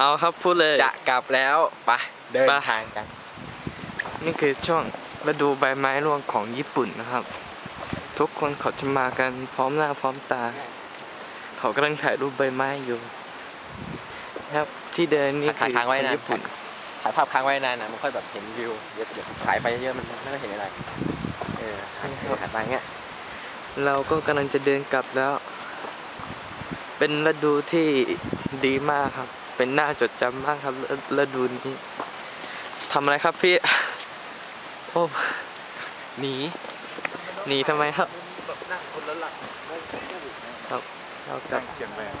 เอาครับพูดเลย จะกลับแล้วไปเดินไปทางกัน นี่คือช่วงฤดูใบไม้ร่วงของญี่ปุ่นนะครับ ทุกคนเขาจะมากันพร้อมหน้าพร้อมตา เขากำลังถ่ายรูปใบไม้อยู่นะครับที่เดินนี่ถ่ายคือค้างไว้คนนานญี่ปุ่นถ่ายภาพค้างไว้นานนะมันค่อยแบบเห็นวิวเดี๋ยวเดี๋ยวถ่ายไปเยอะๆมันไม่ค่อยเห็นอะไรเออถ่ายถ่ายไปเงี้ยเราก็กำลังจะเดินกลับแล้ว เป็นฤดูที่ดีมากครับ เป็นหน้าจดจำมากครับฤฤดูนี้ทำอะไรครับพี่ โอ้หนีหนีทำไมครับนั่งคนละหลักเรากลับเสียงแรง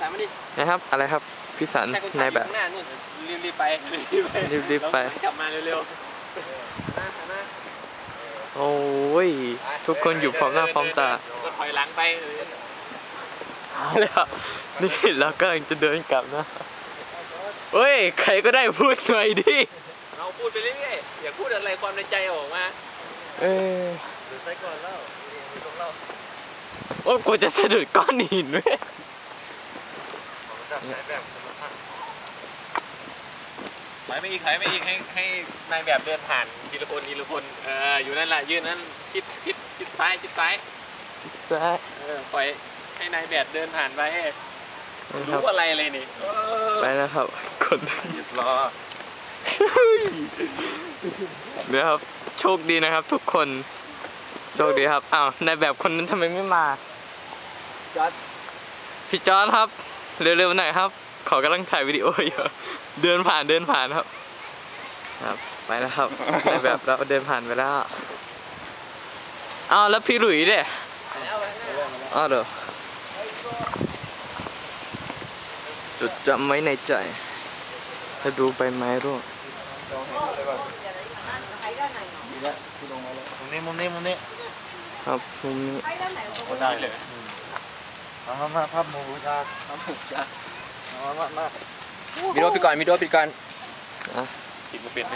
ตามมาดินะครับ อะไรครับพี่สันนายแบบข้างหน้านู่นรีบรีบๆไปรีบๆไปรีบๆไปกลับมาเร็วโอ้ยทุกคนอยู่พร้อมหน้าพร้อมตาก็ถอยหลังไป แล้วนี่เราก็จะเดินกลับนะเฮ้ยใครก็ได้พูดหน่อยดิเราพูดไปเรื่อยๆอย่าพูดอะไรความในใจออกมาเออไปก่อนแล้วโอ้ยกูจะสะดุดก้อนหินเว้ยของจากไหนแบบสมรรถนะถอยไปอีกถอยไปอีกให้ให้นายแบบเดินผ่านทีละคนทีละคนเอออยู่นั่นแหละยืนนั่นชิดชิดชิดซ้ายชิดซ้ายซ้ายเออปล่อย ให้นายแบบเดินผ่านไปนะครัรู้บอะไรเลยนี่เออไปนะครับคนหยุดรอเดี๋ยวครับโชคดีนะครับ ทุกคนโชคดีครับอ้าวนายแบบคนนั้นทำไมไม่มาจอดพี่จอร์ดครับเร็วๆหน่อยครับเขากำลังถ่ายวิดีโออยู่เดินผ่านเดินผ่านครับ ครับไปแล้วครับนายแบบเราเดินผ่านไปแล้วอ้าวแล้วพี่หลุยเนี่ยอ้าวเดี๋ยว จดจำไว้ในใจ ถ้าดูใบไม้ร่วงมุมนี้มุมนี้มุมนี้ครับมุมนี้ก็ได้เลยมามามาภาพหมูชาภาพหมูชามามามามีโดปิดก่อนมีโดปิดก่อนอะปิดมาปิดไหม